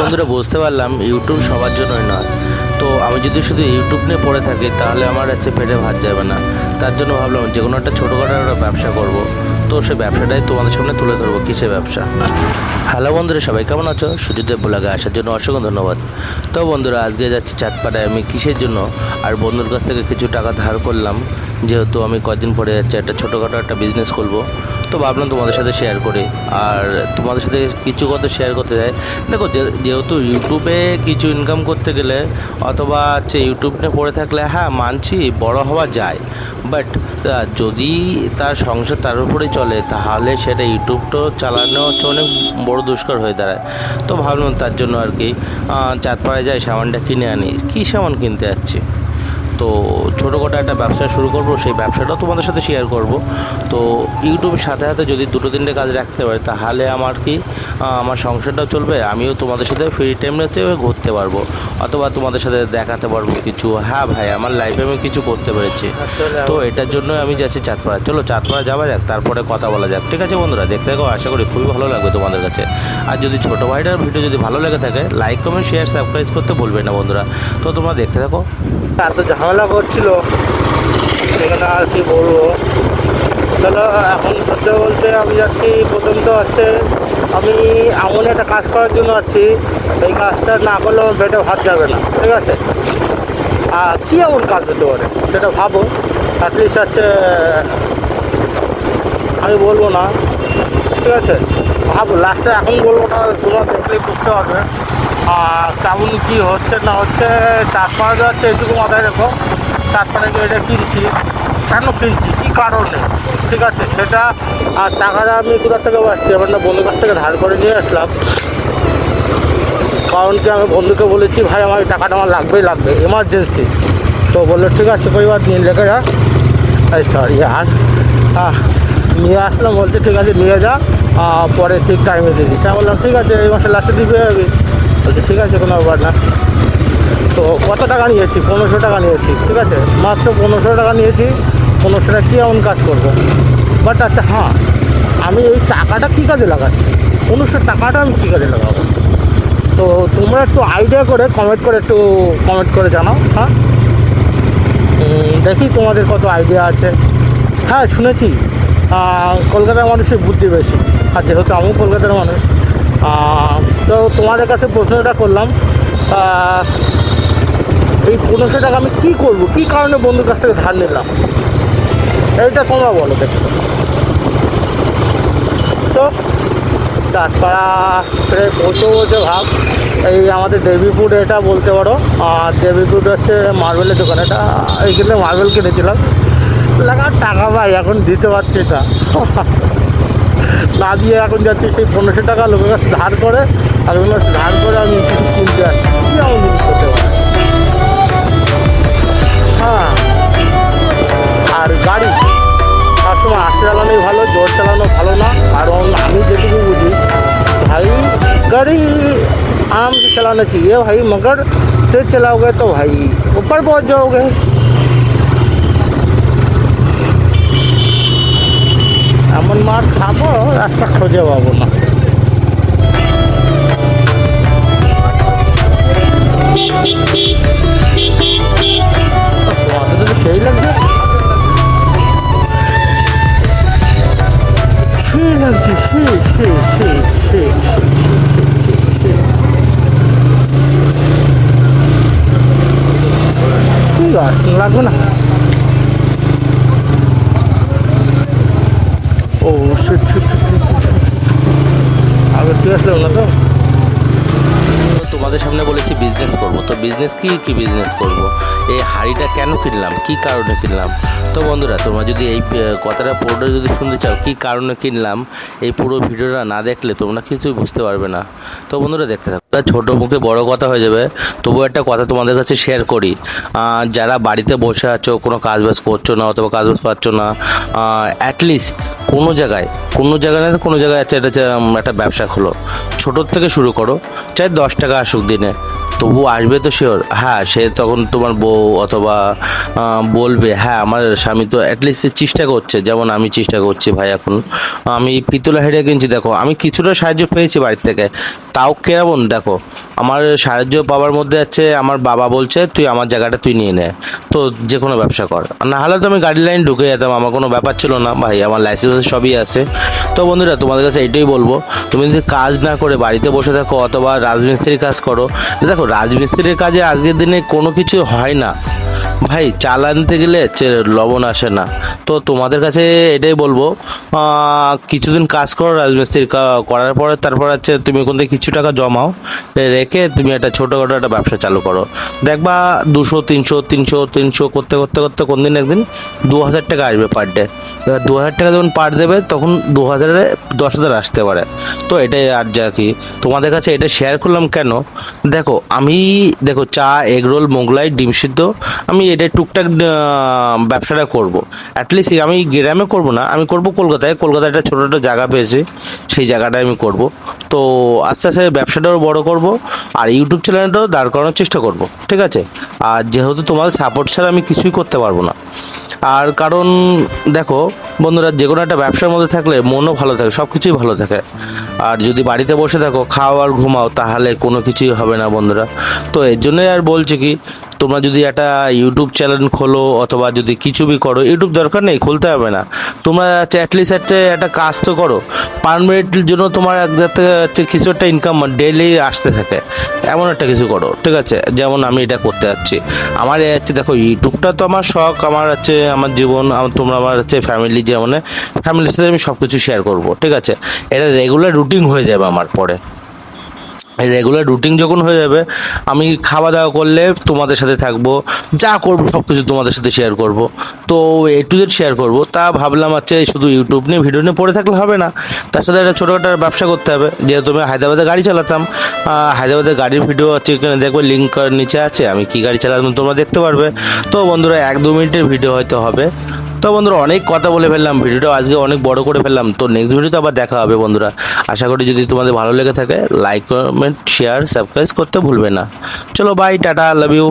বন্ধুরা, বুঝতে পারলাম ইউটিউব সবার জন্যই নয়। তো আমি যদি শুধু ইউটিউব নিয়ে পড়ে থাকি, তাহলে আমার হচ্ছে পেটে ভাত যাবে না। তার জন্য ভাবলাম যে কোনো একটা ছোটোখাটো একটা ব্যবসা করব। তো সে ব্যবসাটাই তোমাদের সামনে তুলে ধরবো, কিসের ব্যবসা? হ্যালো বন্ধুরা, সবাই কেমন আছো? সুজিদেব ব্লগে আসার জন্য অসংখ্য ধন্যবাদ। তো বন্ধুরা, আজকে যাচ্ছি চাঁদপাড়ায় আমি কিসের জন্য? আর বন্ধুর কাছ থেকে কিছু টাকা ধার করলাম। যেহেতু আমি কয়েকদিন পরে যাচ্ছি একটা ছোটোখাটো একটা বিজনেস করব তো ভাবলাম তোমাদের সাথে শেয়ার করি। আর তোমাদের সাথে কিছু কথা শেয়ার করতে চাই। দেখো যেহেতু ইউটিউবে কিছু ইনকাম করতে গেলে অথবা হচ্ছে ইউটিউব নিয়ে পড়ে থাকলে হ্যাঁ মানছি, বড় হওয়া যায়। বাট যদি তার সংসার তার উপরেই চলে, তাহলে সেটা ইউটিউবটা চালানো হচ্ছে অনেক বড় দুষ্কর হয়ে দাঁড়ায়। তো ভাবলাম তার জন্য আর কি চাঁদপাড়ায় যাই, সামানটা কিনে আনি। কী সামান কিনতে যাচ্ছি? তো ছোটোখাটো একটা ব্যবসা শুরু করব, সেই ব্যবসাটাও তোমাদের সাথে শেয়ার করব। তো ইউটিউবের সাথে সাথে যদি দুটো তিনটে কাজ রাখতে পারি, তাহলে আমার কি আমার সংসারটাও চলবে, আমিও তোমাদের সাথে ফ্রি টাইমে ঘুরতে পারব। অথবা তোমাদের সাথে দেখাতে পারব কিছু। হ্যাঁ ভাই, আমার লাইফে আমি কিছু করতে পেরেছি। তো এটার জন্য আমি যাচ্ছি চাঁদপাড়া। চলো চাঁদপাড়া যাওয়া যাক, তারপরে কথা বলা যাক। ঠিক আছে বন্ধুরা, দেখতে থাকো, আশা করি খুবই ভালো লাগবে তোমাদের কাছে। আর যদি ছোটো ভাইটার ভিডিও যদি ভালো লেগে থাকে লাইক কমেন্ট শেয়ার সাবস্ক্রাইব করতে বলবে না বন্ধুরা। তো তোমরা দেখতে থাকো। এত ঝামেলা করছিল। সেখানে আর কি বলব? চলো, এখন সত্যি বলতে আমি যাচ্ছি, প্রথম তো হচ্ছে আমি এমন একটা কাজ করার জন্য যাচ্ছি, এই কাজটা না করলে আমার পেটে ভাত যাবে না, ঠিক আছে? আর কী এমন কাজ হতে পারে? সেটা ভাবো। অ্যাটলিস্ট হচ্ছে, আমি বলব না, ঠিক আছে? ভাবো লাস্টে এখন বলব না, তোমার দেখলেই বুঝতে পারবে। কেমন কী হচ্ছে না হচ্ছে চার পাঁচ যাচ্ছে এইটুকু মাথায় রেখো। চার পাঁচ এটা কিনছি, কেন কিনছি? কী কারণে? ঠিক আছে, সেটা আর টাকাটা আমি কোথা থেকে পাচ্ছি? আমার না বন্ধুর কাছ থেকে ধার করে নিয়ে আসলাম। কারণ কি আমি বন্ধুকে বলেছি, ভাই, আমার টাকাটা আমার লাগবেই লাগবে এমার্জেন্সি তো বলল, ঠিক আছে কই বার নিয়ে রেখে যা। এই সরি আর নিয়ে আসলাম, বলছে, ঠিক আছে, নিয়ে যা পরে ঠিক টাইমে দিয়ে দিচ্ছি। বললাম, ঠিক আছে, এই মাসে লাস্টে যাবি বলছে, ঠিক আছে, কোনো ব্যাপার না। তো কত টাকা নিয়েছি? পনেরোশো টাকা নিয়েছি, ঠিক আছে? মাত্র পনেরোশো টাকা নিয়েছি, পনেরোশো টাকা কী এমন কাজ করব? বাট আচ্ছা হ্যাঁ আমি এই টাকাটা কী কাজে লাগাচ্ছি? পনেরোশো টাকাটা আমি কী কাজে লাগাবো? তো তোমরা একটু আইডিয়া করে কমেন্ট করে একটু কমেন্ট করে জানাও হ্যাঁ? দেখি তোমাদের কত আইডিয়া আছে। হ্যাঁ শুনেছি। কলকাতার মানুষের বুদ্ধি বেশি। আর যেহেতু আমিও কলকাতার মানুষ তো তোমাদের কাছে প্রশ্নটা করলাম এই পনেরোশো টাকা আমি কী করব? কী কারণে বন্ধুর কাছ থেকে ধার নিলাম? এইটা তোমরা বলো দেখো। তো চাঁদপাড়া প্রায় পৌঁছে পৌঁছে ভাব এই আমাদের দেবীপুর এটা বলতে পারো, আর দেবীপুর হচ্ছে মার্বেলের দোকান। এটা এইখানে মার্বেল কিনেছিলাম। লাগা টাকা ভাই, এখন দিতে পারছি এটা না দিয়ে এখন যাচ্ছি সেই পনেরোশো টাকা লোকের কাছে ধার করে আর ওগুলো ধার করে আমি কিছু কিনতে আসছি কী এমন জিনিস করতে পারে হ্যাঁ আর গাড়ি সবসময় আস্তে চালানোই ভালো জোর চালানো ভালো না কারণ আমি যেটুকু বুঝি भाई गाड़ी आराम से चलाना चाहिए भाई मगर तेज चलाओगे तो भाई ऊपर पहुंच जाओगे এমন মার খাব, রাস্তা খুঁজে পাবো না। সেই লাগছে। সেই লাগছে সে সে সে সে সে সে সে কি গাছ? লাগবে না। না তো? তোমাদের সামনে বলেছি বিজনেস করব। তো বিজনেস কি কি বিজনেস করব? এই হাড়িটা কেন কিনলাম? কি কারণে কিনলাম? তো বন্ধুরা, তোমরা যদি এই কথাটা পুরোটা যদি শুনতে চাও, কি কারণে কিনলাম, এই পুরো ভিডিওটা না দেখলে তোমরা কিছুই বুঝতে পারবে না। তো বন্ধুরা, দেখতে থাকো। ছোটো মুখে বড় কথা হয়ে যাবে। তবুও একটা কথা তোমাদের কাছে শেয়ার করি। যারা বাড়িতে বসে আছো, কোনো কাজ বাজ করছ না, অথবা কাজ বাজ পাচ্ছ না অ্যাটলিস্ট কোনো জায়গায় কোনো জায়গায় না কোনো জায়গায় এটা একটা ব্যবসা খোলো। ছোটোর থেকে শুরু করো, চাই দশ টাকা আসুক দিনে। তবু আসবে তো শিওর হ্যাঁ সে তখন তোমার বউ অথবা বলবে হ্যাঁ আমার স্বামী তো অ্যাটলিস্ট চেষ্টা করছে। যেমন আমি চেষ্টা করছি ভাই এখন। আমি পিতলা হেঁড়ে কিনছি, দেখো। আমি কিছুটা সাহায্য পেয়েছি বাড়ির থেকে। তাও কেমন দেখো। আমার সাহায্য পাওয়ার মধ্যে আছে, আমার বাবা বলছে, তুই আমার জায়গাটা তুই নিয়ে নে। তো যে কোনো ব্যবসা কর। না হলে তো আমি গাড়ি লাইন ঢুকে যেতাম, আমার কোনো ব্যাপার ছিল না ভাই, আমার লাইসেন্স সবই আছে। তো বন্ধুরা, তোমাদের কাছে এটাই বলব, তুমি যদি কাজ না করে বাড়িতে বসে থাকো অথবা রাজমিস্ত্রির কাজ করো, দেখো, রাজমিস্ত্রির কাজে আজকের দিনে কোনো কিছু হয় না। ভাই, চাল আনতে গেলে লবণ আসে না। তো তোমাদের কাছে এটাই বলব কিছুদিন কাজ করো রাজমিস্ত্রি করার পরে তারপর হচ্ছে তুমি ওখান থেকে কিছু টাকা জমাও রেখে তুমি একটা ছোটোখাটো একটা ব্যবসা চালু করো। দেখবা দুশো, তিনশো তিনশো তিনশো করতে করতে করতে কোন দিন একদিন দু হাজার টাকা আসবে পার ডে দু হাজার টাকা যখন পার দেবে তখন দু হাজারে দশ হাজার আসতে পারে। তো এটাই আর যা কি। তোমাদের কাছে এটা শেয়ার করলাম কেন? দেখো, আমি, দেখো চা এগরোল মোগলাই, ডিম সিদ্ধ, আমি এটা টুকটাক ব্যবসাটা করব। অ্যাটলিস্ট আমি গ্রামে করব না, আমি করব কলকাতায়। কলকাতায় একটা ছোটো ছোটো জায়গা পেয়েছে, সেই জায়গাটায় আমি করব। তো আস্তে আস্তে ব্যবসাটাও বড় করব, আর ইউটিউব চ্যানেলটাও দাঁড় করানোর চেষ্টা করব, ঠিক আছে? আর যেহেতু তোমাদের সাপোর্ট ছাড়া আমি কিছুই করতে পারব না। আর কারণ, দেখো বন্ধুরা, যে কোনো একটা ব্যবসার মধ্যে থাকলে মনও ভালো থাকে সব কিছুই ভালো থাকে। আর যদি বাড়িতে বসে থাকো, খাও আর ঘুমাও, তাহলে কোনো কিছুই হবে না বন্ধুরা। তো এর জন্যই আর বলছি কি তোমরা যদি একটা ইউটিউব চ্যানেল খোলো অথবা যদি কিছু বি করো ইউটিউব দরকার নেই, খুলতে হবে না। তোমরা অ্যাটলিস্ট একটা একটা কাজ তো করো। পারমানেন্টের জন্য তোমার এক হচ্ছে কিছু একটা ইনকাম ডেইলি আসতে থাকে। এমন একটা কিছু করো, ঠিক আছে? যেমন আমি এটা করতে যাচ্ছি। আমার হচ্ছে দেখো ইউটিউবটা তো আমার শখ, আমার হচ্ছে আমার জীবন আমার তোমরা আমার হচ্ছে ফ্যামিলি যেমন ফ্যামিলির সাথে আমি সব কিছু শেয়ার করব, ঠিক আছে? এটা রেগুলার রুটিন হয়ে যাবে আমার পরে। রেগুলার রুটিন যখন হয়ে যাবে আমি খাওয়া দাওয়া করলে তোমাদের সাথে থাকব যা করব সব কিছু তোমাদের সাথে শেয়ার করব। তো এ টু জেড শেয়ার করব। তা ভাবলাম হচ্ছে শুধু ইউটিউব নিয়ে ভিডিও নিয়ে পড়ে থাকলে হবে না। তার সাথে একটা ছোটোখাটো ব্যবসা করতে হবে। যেহেতু আমি হায়দ্রাবাদে গাড়ি চালাতাম আহ, হায়দ্রাবাদের গাড়ির ভিডিও আছে এখানে দেখবে লিঙ্ক নিচে আছে। আমি কি গাড়ি চালাতাম তোমরা দেখতে পারবে। তো বন্ধুরা এক দু মিনিটের ভিডিও হয়তো হবে। তো বন্ধুরা, অনেক কথা বলে ফেললাম, ভিডিওটা আজকে অনেক বড় করে ফেললাম, তো নেক্সট ভিডিওতে আবার দেখা হবে বন্ধুরা। আশা করি যদি তোমাদের ভালো লেগে থাকে লাইক কমেন্ট শেয়ার সাবস্ক্রাইব করতে ভুলবে না। চলো বাই টাটা লাভ ইউ